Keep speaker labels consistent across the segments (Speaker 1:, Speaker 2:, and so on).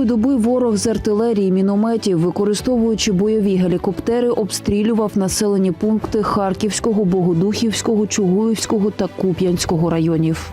Speaker 1: Минулої доби ворог з артилерії, мінометів, використовуючи бойові гелікоптери, обстрілював населені пункти Харківського, Богодухівського, Чугуївського та Куп'янського районів.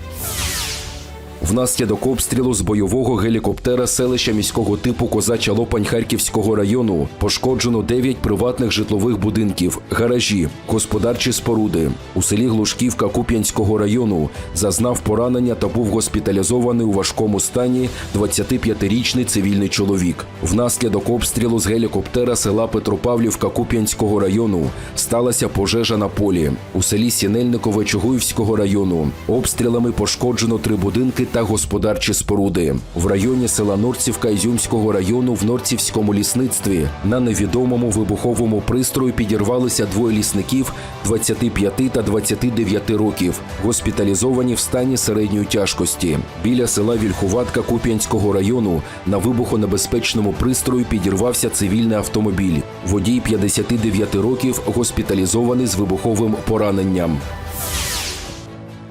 Speaker 2: Внаслідок обстрілу з бойового гелікоптера селища міського типу Козача Лопань Харківського району пошкоджено 9 приватних житлових будинків, гаражі, господарчі споруди. У селі Глушківка Куп'янського району зазнав поранення та був госпіталізований у важкому стані 25-річний цивільний чоловік. Внаслідок обстрілу з гелікоптера села Петропавлівка Куп'янського району сталася пожежа на полі. У селі Сінельникове Чугуївського району обстрілами пошкоджено три будинки та господарчі споруди. В районі села Норцівка Ізюмського району в Норцівському лісництві на невідомому вибуховому пристрою підірвалися двоє лісників 25 та 29 років, госпіталізовані в стані середньої тяжкості. Біля села Вільхуватка Куп'янського району на вибухонебезпечному пристрою підірвався цивільний автомобіль. Водій 59 років госпіталізований з вибуховим пораненням.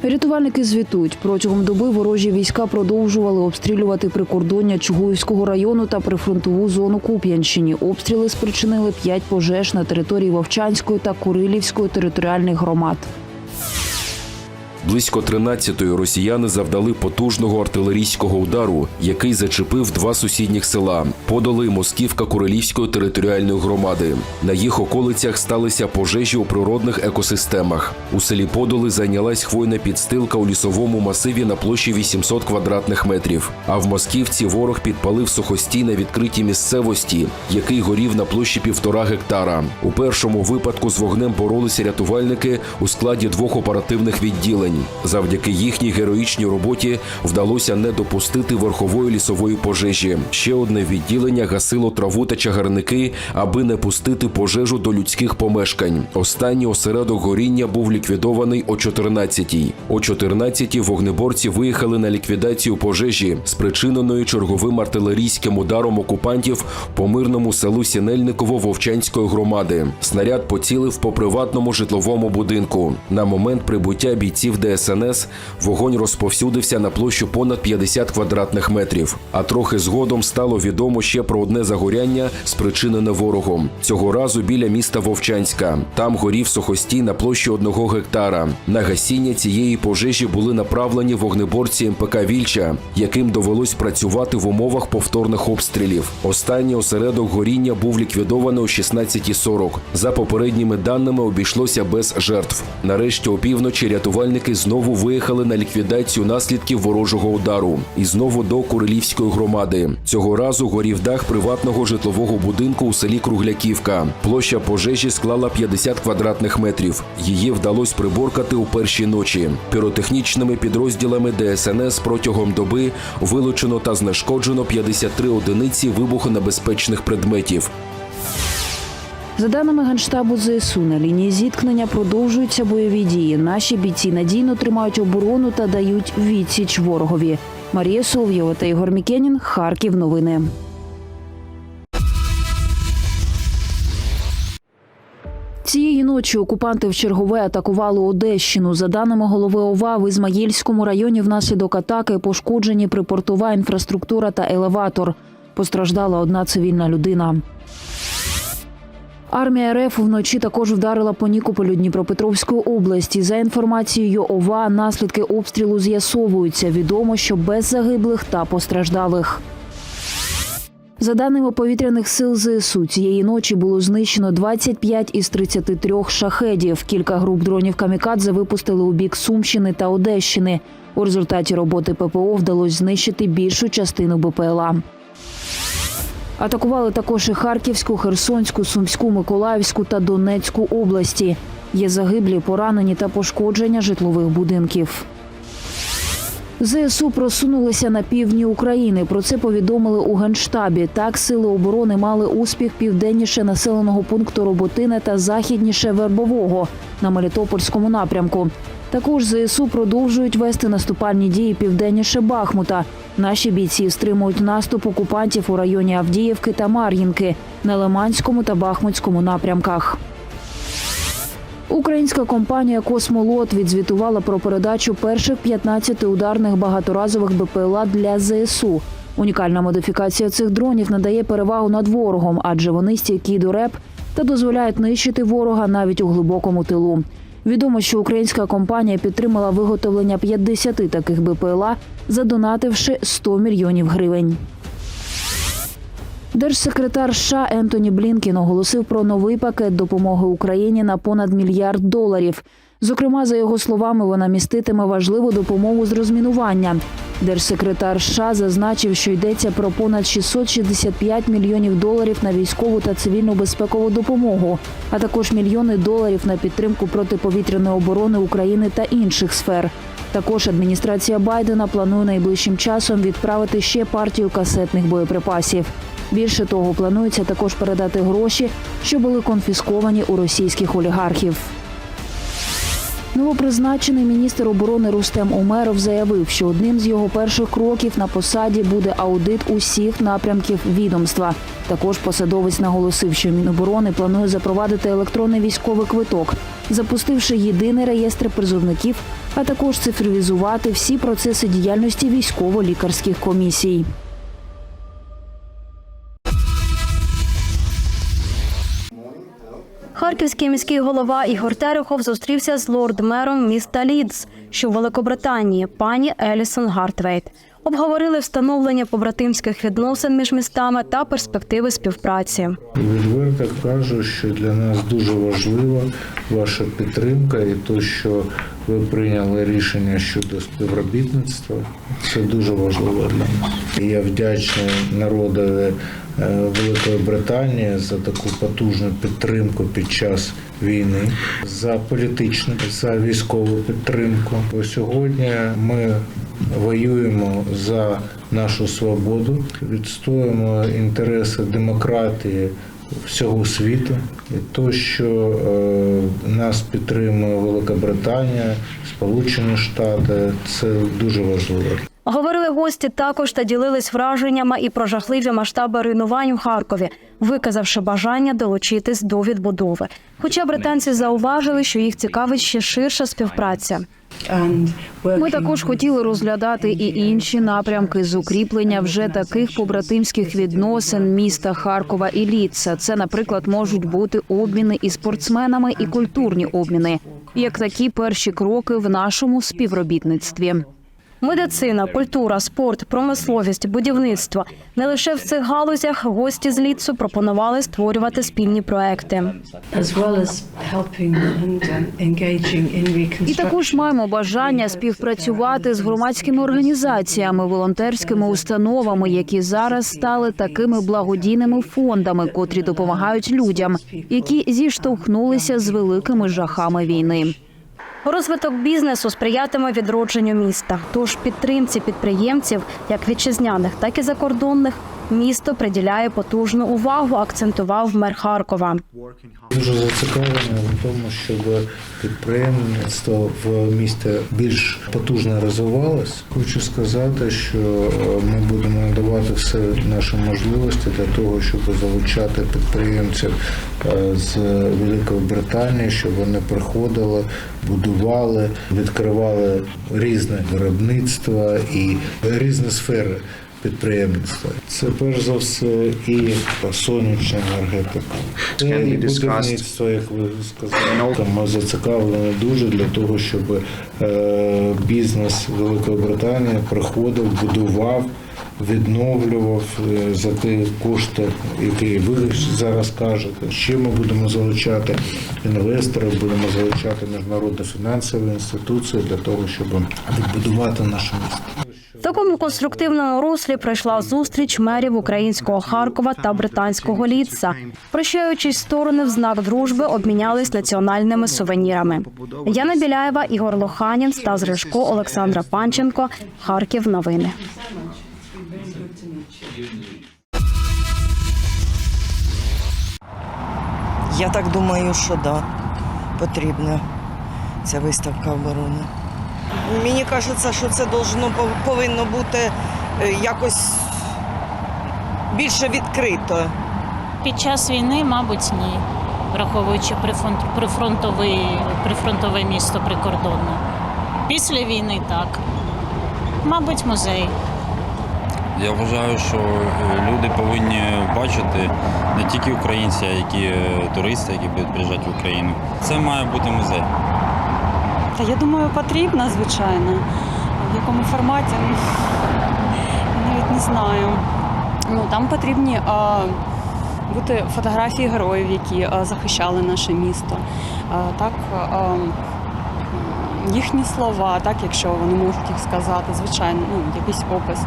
Speaker 1: Рятувальники звітують, протягом доби ворожі війська продовжували обстрілювати прикордоння Чугуївського району та прифронтову зону Куп'янщині. Обстріли спричинили п'ять пожеж на території Вовчанської та Курилівської територіальних громад.
Speaker 2: Близько 13-ї росіяни завдали потужного артилерійського удару, який зачепив два сусідніх села Подоли і Москівка Курилівської територіальної громади. На їх околицях сталися пожежі у природних екосистемах. У селі Подоли зайнялась хвойна підстилка у лісовому масиві на площі 800 квадратних метрів. А в Москівці ворог підпалив сухостій на відкритій місцевості, який горів на площі півтора гектара. У першому випадку з вогнем боролися рятувальники у складі двох оперативних відділень. Завдяки їхній героїчній роботі вдалося не допустити верхової лісової пожежі. Ще одне відділення гасило траву та чагарники, аби не пустити пожежу до людських помешкань. Останній осередок горіння був ліквідований о 14-й. О 14-й вогнеборці виїхали на ліквідацію пожежі, спричиненої черговим артилерійським ударом окупантів по мирному селу Сінельниково Вовчанської громади. Снаряд поцілив по приватному житловому будинку. На момент прибуття бійців ДСНС вогонь розповсюдився на площу понад 50 квадратних метрів. А трохи згодом стало відомо ще про одне загоряння, спричинене ворогом. Цього разу біля міста Вовчанська. Там горів сухостій на площі одного гектара. На гасіння цієї пожежі були направлені вогнеборці МПК Вільча, яким довелось працювати в умовах повторних обстрілів. Останній осередок горіння був ліквідований о 16.40. За попередніми даними обійшлося без жертв. Нарешті опівночі рятувальники знову виїхали на ліквідацію наслідків ворожого удару і знову до Курилівської громади. Цього разу горів дах приватного житлового будинку у селі Кругляківка. Площа пожежі склала 50 квадратних метрів. Її вдалося приборкати у першій ночі. Піротехнічними підрозділами ДСНС протягом доби вилучено та знешкоджено 53 одиниці вибухонебезпечних предметів.
Speaker 1: За даними Генштабу ЗСУ, на лінії зіткнення продовжуються бойові дії. Наші бійці надійно тримають оборону та дають відсіч ворогові. Марія Соловйова та Ігор Мікенін. Харків. Новини. Цієї ночі окупанти в чергове атакували Одещину. За даними голови ОВА, в Ізмаїльському районі внаслідок атаки пошкоджені припортова інфраструктура та елеватор. Постраждала одна цивільна людина. Армія РФ вночі також вдарила по Нікополю Дніпропетровської області. За інформацією ОВА, наслідки обстрілу з'ясовуються. Відомо, що без загиблих та постраждалих. За даними повітряних сил ЗСУ, цієї ночі було знищено 25 із 33 шахедів. Кілька груп дронів камікадзе випустили у бік Сумщини та Одещини. У результаті роботи ППО вдалося знищити більшу частину БПЛА. Атакували також і Харківську, Херсонську, Сумську, Миколаївську та Донецьку області. Є загиблі, поранені та пошкодження житлових будинків. ЗСУ просунулися на півдні України. Про це повідомили у Генштабі. Так, сили оборони мали успіх південніше населеного пункту Роботине та західніше Вербового на Мелітопольському напрямку. Також ЗСУ продовжують вести наступальні дії південніше Бахмута. Наші бійці стримують наступ окупантів у районі Авдіївки та Мар'їнки на Лиманському та Бахмутському напрямках. Українська компанія Космолот відзвітувала про передачу перших 15 ударних багаторазових БПЛА для ЗСУ. Унікальна модифікація цих дронів надає перевагу над ворогом, адже вони стійкі до РЕП та дозволяють нищити ворога навіть у глибокому тилу. Відомо, що українська компанія підтримала виготовлення 50 таких БПЛА, задонативши 100 мільйонів гривень. Держсекретар США Ентоні Блінкін оголосив про новий пакет допомоги Україні на понад мільярд доларів. Зокрема, за його словами, вона міститиме важливу допомогу з розмінування. Держсекретар США зазначив, що йдеться про понад 665 мільйонів доларів на військову та цивільну безпекову допомогу, а також мільйони доларів на підтримку протиповітряної оборони України та інших сфер. Також адміністрація Байдена планує найближчим часом відправити ще партію касетних боєприпасів. Більше того, планується також передати гроші, що були конфісковані у російських олігархів. Новопризначений міністр оборони Рустем Умеров заявив, що одним з його перших кроків на посаді буде аудит усіх напрямків відомства. Також посадовець наголосив, що Міноборони планує запровадити електронний військовий квиток, запустивши єдиний реєстр призовників, а також цифровізувати всі процеси діяльності військово-лікарських комісій.
Speaker 3: Харківський міський голова Ігор Терехов зустрівся з лорд-мером міста Лідс, що в Великобританії, пані Елісон Гартвейт. Обговорили встановлення побратимських відносин між містами та перспективи співпраці.
Speaker 4: Відверто кажу, що для нас дуже важлива ваша підтримка і те, що ви прийняли рішення щодо співробітництва. Це дуже важливо для нас. Я вдячний народові Великої Британії за таку потужну підтримку під час війни, за політичну, за військову підтримку. Бо сьогодні ми воюємо за нашу свободу, відстоюємо інтереси демократії всього світу. І то, що е, нас підтримує Велика Британія, Сполучені Штати, це дуже важливо.
Speaker 3: Говорили гості також та ділились враженнями і про жахливі масштаби руйнувань у Харкові, виказавши бажання долучитись до відбудови. Хоча британці зауважили, що їх цікавить ще ширша співпраця.
Speaker 1: Ми також хотіли розглядати і інші напрямки з укріплення вже таких побратимських відносин міста Харкова і Ліца. Це, наприклад, можуть бути обміни і спортсменами, і культурні обміни, як такі перші кроки в нашому співробітництві.
Speaker 3: Медицина, культура, спорт, промисловість, будівництво не лише в цих галузях гості з ліцу пропонували створювати спільні проекти.
Speaker 5: um,
Speaker 1: І також маємо бажання співпрацювати з громадськими організаціями, волонтерськими установами, які зараз стали такими благодійними фондами, котрі допомагають людям, які зіштовхнулися з великими жахами війни.
Speaker 3: Розвиток бізнесу сприятиме відродженню міста. Тож підтримці підприємців, як вітчизняних, так і закордонних, місто приділяє потужну увагу, акцентував мер Харкова.
Speaker 4: Дуже зацікавлений в тому, щоб підприємництво в місті більш потужно розвивалось. Хочу сказати, що е, ми будемо надавати все наші можливості для того, щоб залучати підприємців е, з Великої Британії, щоб вони приходили, будували, відкривали різне виробництво і різні сфери підприємництва. Це перш за все і сонячна енергетика. Це і
Speaker 6: discussed.
Speaker 4: будівництво, як ви сказали. Ми зацікавлені дуже для того, щоб е, бізнес Великої Британії приходив, будував. Відновлював е, за ті кошти, які ви зараз кажете. Ще ми будемо залучати інвесторів, будемо залучати міжнародні фінансові інституції для того, щоб відбудувати наше місто.
Speaker 3: Такому конструктивному руслі пройшла зустріч мерів українського Харкова та британського Ліца. Прощаючись, сторони в знак дружби обмінялись національними сувенірами. Яна Біляєва, Ігор Лоханін, Стас Рижко, Олександра Панченко. Харків. Новини.
Speaker 7: Я так думаю, що да, потрібна ця виставка оборони. Мені кажеться, що це должно, повинно бути е, якось більше відкрито.
Speaker 8: Під час війни, мабуть, ні, враховуючи прифронт- прифронтове місто прикордонне. Після війни так. Мабуть, музей.
Speaker 6: Я вважаю, що е, люди повинні бачити не тільки українці, а які е, туристи, які будуть приїжджати в Україну. Це має бути музей.
Speaker 9: Та я думаю, потрібно, звичайно. В якому форматі ну, навіть не знаю. Ну там потрібні а, бути фотографії героїв, які а, захищали наше місто. А, так, а, їхні слова, так, якщо вони можуть їх сказати, звичайно, ну, якийсь опис.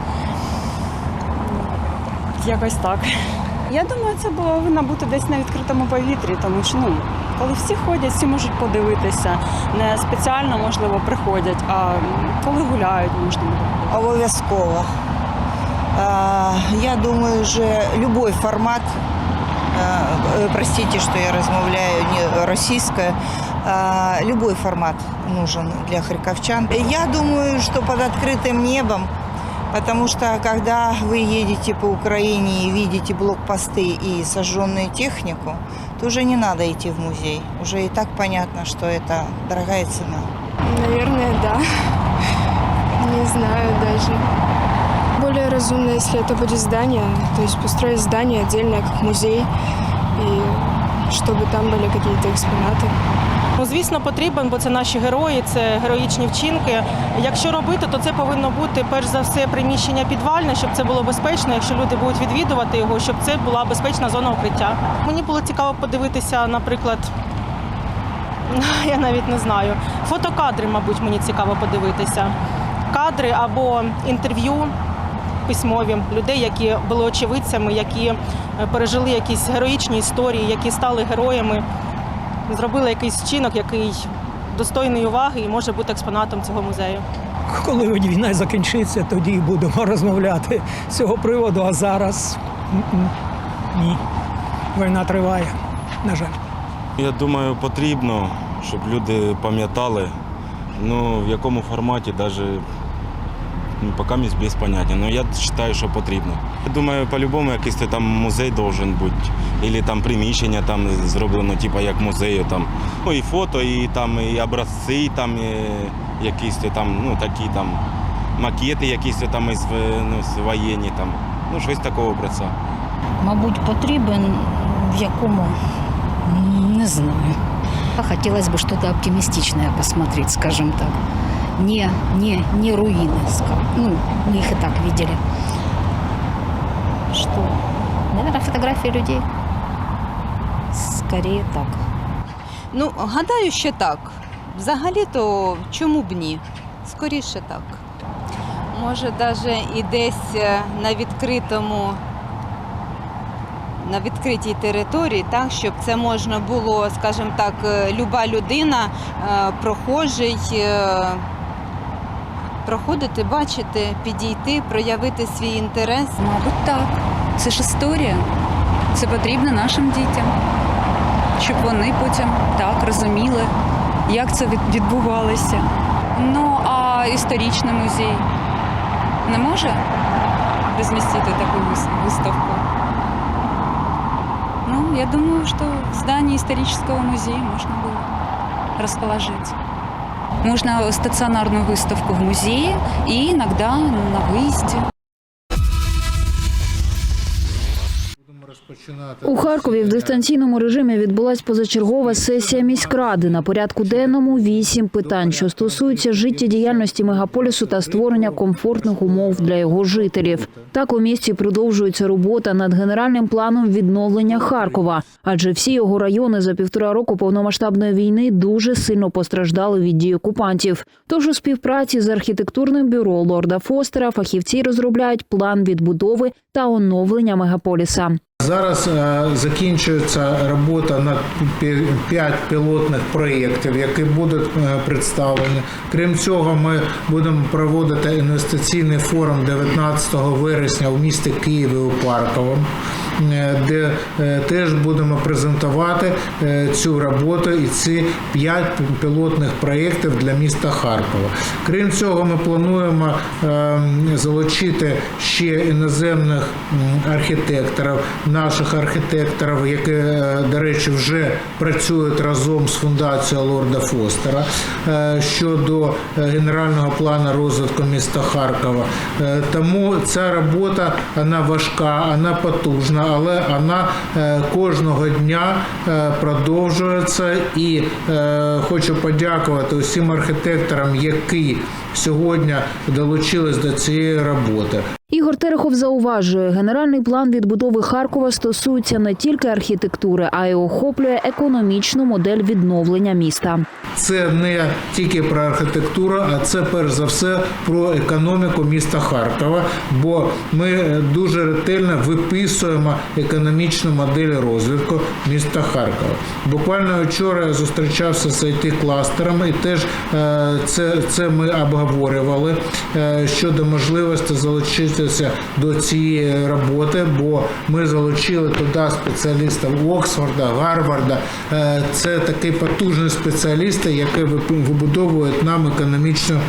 Speaker 9: Якось так. Я думаю, це повинно бути десь на відкритому повітрі, тому що ну, коли всі ходять, всі можуть подивитися. Не спеціально, можливо, приходять, а коли гуляють, можна буде.
Speaker 7: Обов'язково. А, Я думаю, що любой формат, а, э, простите, что я размовляю не російською, а, любой формат нужен для харьковчан. Я думаю, что под открытым небом, потому что когда вы едете по Украине и видите блокпосты и сожженную технику, то уже не надо идти в музей. Уже и так понятно, что это дорогая цена.
Speaker 10: Наверное, да. Не знаю даже. Более разумно, если это будет здание, то есть построить здание отдельное, как музей, и чтобы там были какие-то экспонаты.
Speaker 11: Ну, звісно, потрібен, бо це наші герої, це героїчні вчинки. Якщо робити, то це повинно бути перш за все приміщення підвальне, щоб це було безпечно. Якщо люди будуть відвідувати його, щоб це була безпечна зона укриття. Мені було цікаво подивитися, наприклад, я навіть не знаю. Фотокадри, мабуть, мені цікаво подивитися. Кадри або інтерв'ю письмові людей, які були очевидцями, які е, пережили якісь героїчні історії, які стали героями зробили якийсь вчинок, який достойний уваги і може бути експонатом цього музею.
Speaker 12: Коли війна закінчиться, тоді будемо розмовляти з цього приводу. А зараз ні. Війна триває, на жаль.
Speaker 6: Я думаю, потрібно, щоб люди пам'ятали, ну в якому форматі, навіть ну, поки мені без поняття. Ну я вважаю, що потрібно. Я думаю, по-любому якийсь там музей должен бути. Або там приміщення там зроблено, типу як музею. Там. Ну і фото, і там і образці, там і якісь там, ну такі там макети, якісь там із ну, з воєнні, там. Ну, щось такого образця.
Speaker 13: Мабуть, потрібен в якому не знаю. Хотелось бы что-то оптимистичное посмотреть, скажем так. Не, не, не руины. Ну, мы их и так видели. Что? Наверное, фотографии людей. Скорее так.
Speaker 14: Ну, гадаю, що так. Взагалі-то чому б ні? Скоріше так. Може, навіть і десь е, на відкритому, на відкритій території, так, щоб це можна було, скажімо так, е, люба людина, е, прохожий, проходити, бачити, підійти, проявити свій інтерес.
Speaker 9: Мабуть, так. Це ж історія. Це потрібно нашим дітям, щоб вони потім так розуміли, як це відбувалося. Ну, а історичний музей не може розмістити таку виставку. Ну, я думаю, что в здании исторического музея можно было расположить. Можно стационарную выставку в музее и иногда на выезде.
Speaker 1: У Харкові в дистанційному режимі відбулась позачергова сесія міськради. На порядку денному вісім питань, що стосуються життєдіяльності мегаполісу та створення комфортних умов для його жителів. Так у місті продовжується робота над генеральним планом відновлення Харкова, адже всі його райони за півтора року повномасштабної війни дуже сильно постраждали від дій окупантів. Тож у співпраці з архітектурним бюро лорда Фостера фахівці розробляють план відбудови та оновлення мегаполіса.
Speaker 4: Зараз е, закінчується робота пі- п'ять пілотних проєктів, які будуть е, представлені. Крім цього, ми будемо проводити інвестиційний форум 19 вересня в місті Києві у Парковому. Е, де е, теж будемо презентувати е, цю роботу і ці п'ять пілотних проєктів для міста Харкова. Крім цього, ми плануємо е, залучити ще іноземних архітекторів, наших архітекторів, які, до речі, вже працюють разом з фундацією Лорда Фостера щодо генерального плану розвитку міста Харкова. Тому ця робота вона важка, вона потужна, але вона е, кожного дня е, продовжується. І е, хочу подякувати усім архітекторам, які сьогодні долучились до цієї роботи.
Speaker 1: Ігор Терехов зауважує, генеральний план відбудови Харкова стосується не тільки архітектури, а й охоплює економічну модель відновлення міста.
Speaker 4: Це не тільки про архітектуру, а це перш за все про економіку міста Харкова. Бо ми е, дуже ретельно виписуємо економічну модель розвитку міста Харкова. Буквально вчора я зустрічався з it кластерами, і теж е, це, це ми обговорювали е, щодо можливості залучитися до цієї роботи, бо ми залучили туди спеціалістів Оксфорда, Гарварда. Е, Це такі потужні спеціалісти, які вибудовують нам економічну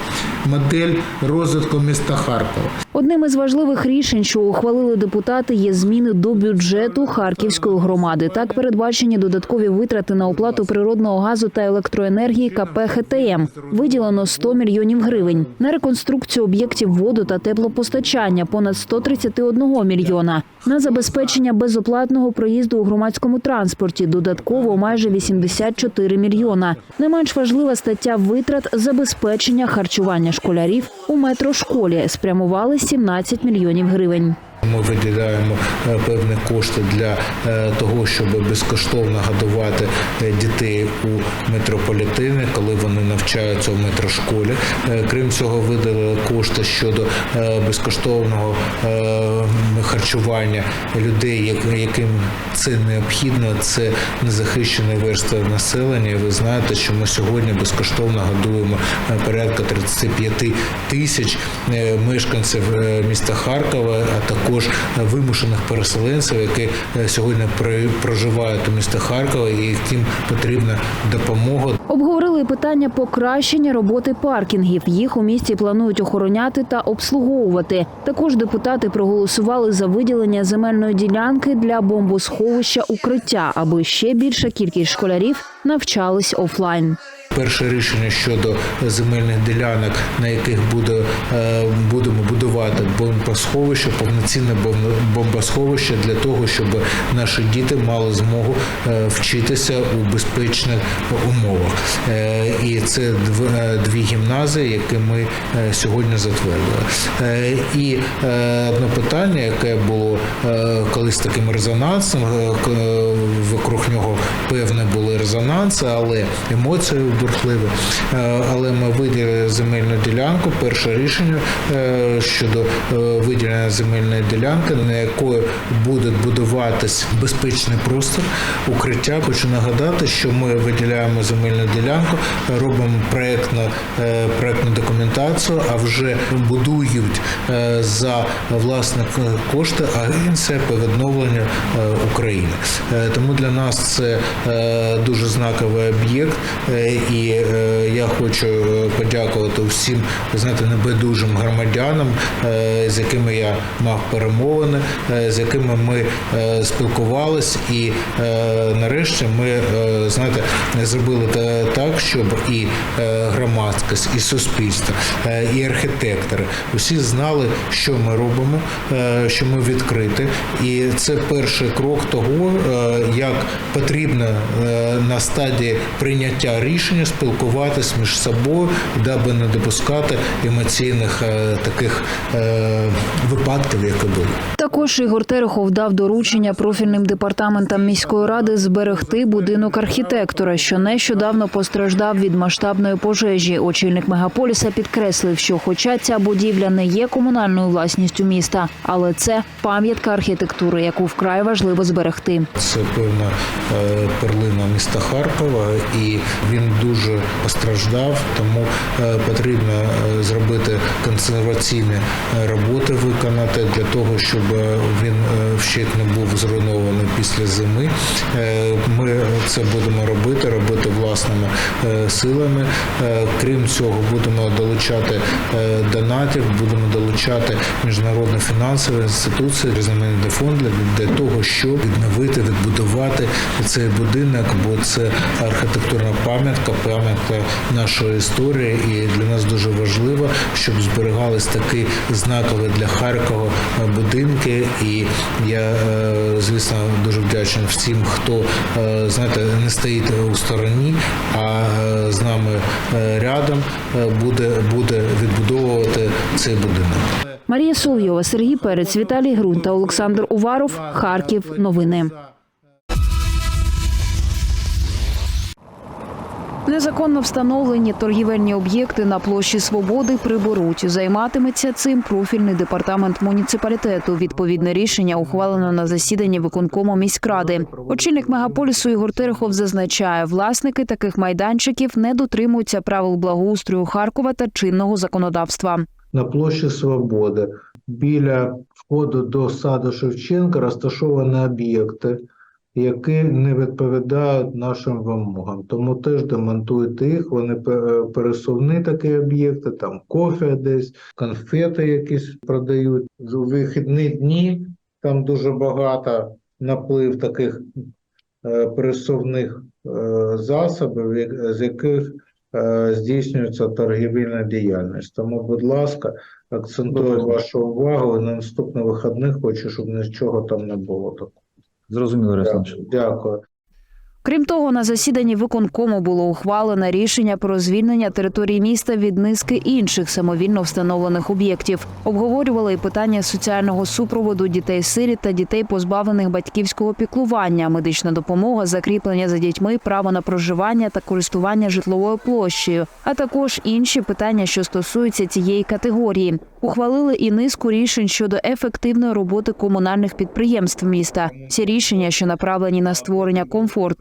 Speaker 4: модель розвитку міста Харкова.
Speaker 1: Одним із важливих рішень, що ухвалили депутати, є зміни до бюджету Харківської громади. Так передбачені додаткові витрати на оплату природного газу та електроенергії КП ХТМ. Виділено 100 мільйонів гривень на реконструкцію об'єктів воду та теплопостачання понад 131 мільйона. На забезпечення безоплатного проїзду у громадському транспорті додатково майже 84 мільйона. Не менш важлива стаття витрат забезпечення харчування школярів у метрошколі спрямували 17 мільйонів гривень.
Speaker 4: Ми виділяємо е, певні кошти для е, того, щоб безкоштовно годувати е, дітей у метрополітені, коли вони навчаються в метрошколі. Крім цього, виділили кошти щодо безкоштовного харчування людей, яким це необхідно. Це незахищені верстви населення. Ви знаєте, що ми сьогодні безкоштовно годуємо порядка 35 тисяч мешканців міста Харкова, а також е, вимушених переселенців, які е, сьогодні проживають у місті Харкова і яким потрібна допомога.
Speaker 1: Обговорили питання покращення роботи паркінгів. Їх у місті планують охороняти та обслуговувати. Також депутати проголосували за виділення земельної ділянки для бомбосховища укриття, аби ще більша кількість школярів навчались офлайн.
Speaker 4: Перше рішення щодо земельних ділянок, на яких буде, е, будемо будувати бомбосховище, повноцінне бомб- бомбосховище для того, щоб наші діти мали змогу е, вчитися у безпечних умовах. Е, І це дв- дві гімназії, які ми сьогодні затвердили. І одне питання, яке було колись таким резонансом, вокруг нього певне були резонанси, але емоції бурхливі. Е, Але ми виділили земельну ділянку. Перше рішення е, щодо е, виділення земельної ділянки, на якої буде будуватись безпечний простір укриття. Хочу нагадати, що ми виділяємо земельну ділянку, робимо проектну, проектну документацію, а вже будують за власне кошти агенція по відновленню України. Тому для нас це дуже знаковий об'єкт, і е, я хочу е, подякувати всім знаєте, небайдужим громадянам, е, з якими я мав перемовини, з якими ми спілкувались, і нарешті ми знаєте, зробили так, щоб і громадськість, і суспільство, і архітектори усі знали, що ми робимо, що ми відкриті, і це перший крок того, як потрібно на стадії прийняття рішення спілкуватись між собою, даби не допускати емоційних е, таких е, випадків, які були.
Speaker 1: Також Ігор Терехов дав доручення профільним департаментам міської ради зберегти будинок архітектора, що нещодавно постраждав від масштабної пожежі. Очільник мегаполіса підкреслив, що, хоча ця будівля не є комунальною власністю міста, але це пам'ятка архітектури, яку вкрай важливо зберегти.
Speaker 4: Це певна е, перлина міста Харкова, і він дуже постраждав. Тому е, потрібно е, зробити консерваційні е, роботи, виконати для того, щоб він вщент не був зруйнований після зими. Ми це будемо робити, робити власними силами. Крім цього, будемо долучати донатів, будемо долучати міжнародні фінансові інституції, різноманітні фонди для того, щоб відновити, відбудувати цей будинок, бо це архітектурна пам'ятка, пам'ятка нашої історії, і для нас дуже важливо, щоб зберігались такі знакові для Харкова будинки. І я, е, звісно, дуже вдячний всім, хто е, знаєте, не стоїть у стороні, а е, з нами рядом буде, буде відбудовувати цей будинок.
Speaker 1: Марія Соловйова, Сергій Перець, Віталій Грун та Олександр Уваров. Харків. Новини. Незаконно встановлені торгівельні об'єкти на площі Свободи приберуть. Займатиметься цим профільний департамент муніципалітету. Відповідне рішення ухвалено на засіданні виконкому міськради. Очільник мегаполісу Ігор Терехов зазначає, власники таких майданчиків не дотримуються правил благоустрою Харкова та чинного законодавства.
Speaker 4: на площі Свободи. Біля входу до саду Шевченка розташовані об'єкти, які не відповідають нашим вимогам. Тому теж демонтуйте їх. Вони пе- пересувні такі об'єкти, там кофе десь, конфети якісь продають. У вихідні дні там дуже багато наплив таких е, пересувних е, засобів, з яких е, здійснюється торгівельна діяльність. Тому, будь ласка, акцентую вашу увагу і на наступних вихідних хочу, щоб нічого там не було такого.
Speaker 15: Зрозуміло, Руслан.
Speaker 4: Дякую.
Speaker 1: Крім того, на засіданні виконкому було ухвалене рішення про звільнення території міста від низки інших самовільно встановлених об'єктів. Обговорювали і питання соціального супроводу дітей-сиріт та дітей, позбавлених батьківського піклування, медична допомога, закріплення за дітьми, право на проживання та користування житловою площею, а також інші питання, що стосуються цієї категорії. Ухвалили і низку рішень щодо ефективної роботи комунальних підприємств міста. Ці рішення, що направлені на створення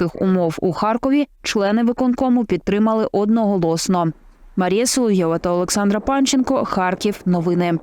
Speaker 1: комфортних умов у Харкові, члени виконкому підтримали одноголосно. Марія Соловйова та Олександра Панченко. Харків. Новини.